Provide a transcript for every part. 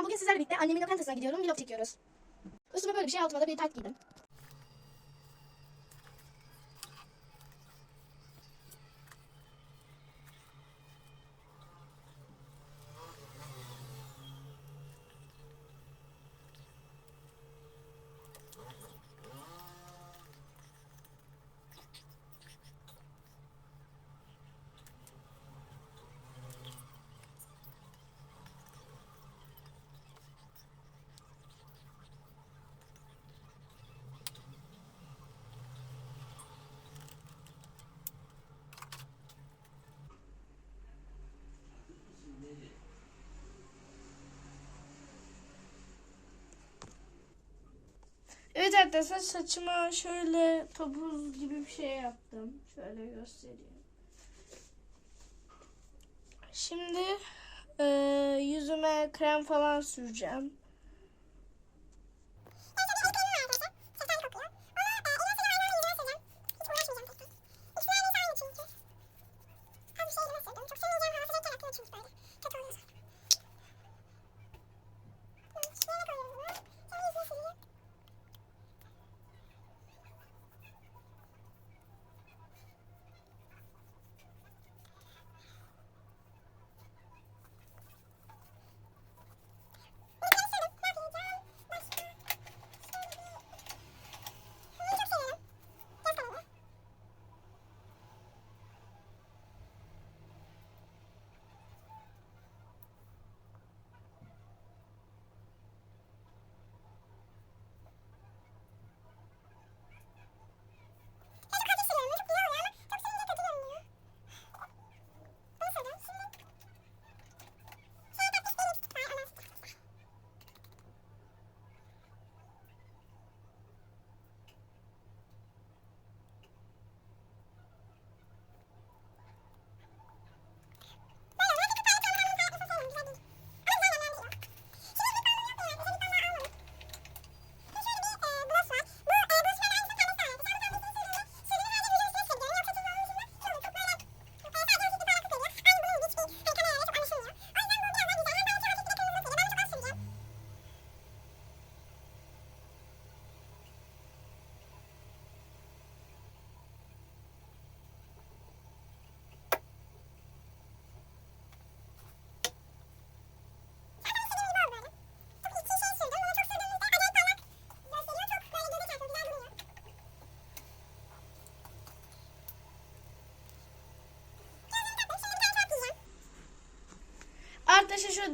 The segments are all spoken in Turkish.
Ben bugün sizlerle birlikte annemin lokantasına gidiyorum. Vlog çekiyoruz. Üstüme böyle bir şey altıma da bir tayt giydim. Arkadaşlar saçıma şöyle topuz gibi bir şey yaptım. Şöyle göstereyim. Şimdi e, yüzüme krem falan süreceğim.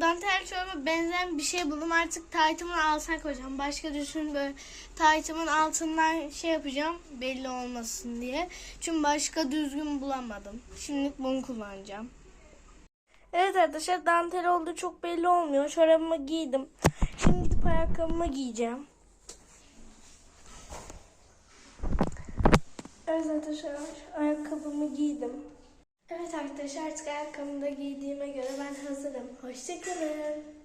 Dantel çorba benzeyen bir şey buldum. Artık taytımın altına koyacağım. Başka düşün böyle taytımın altından şey yapacağım belli olmasın diye. Çünkü başka düzgün bulamadım. Şimdilik bunu kullanacağım. Evet arkadaşlar dantel olduğu çok belli olmuyor. Çorabımı giydim. Şimdi gidip ayakkabımı giyeceğim. Evet arkadaşlar ayakkabımı giydim. Evet arkadaşlar artık ayakkabımı da giydiğime göre ben hazırım. Hoşçakalın.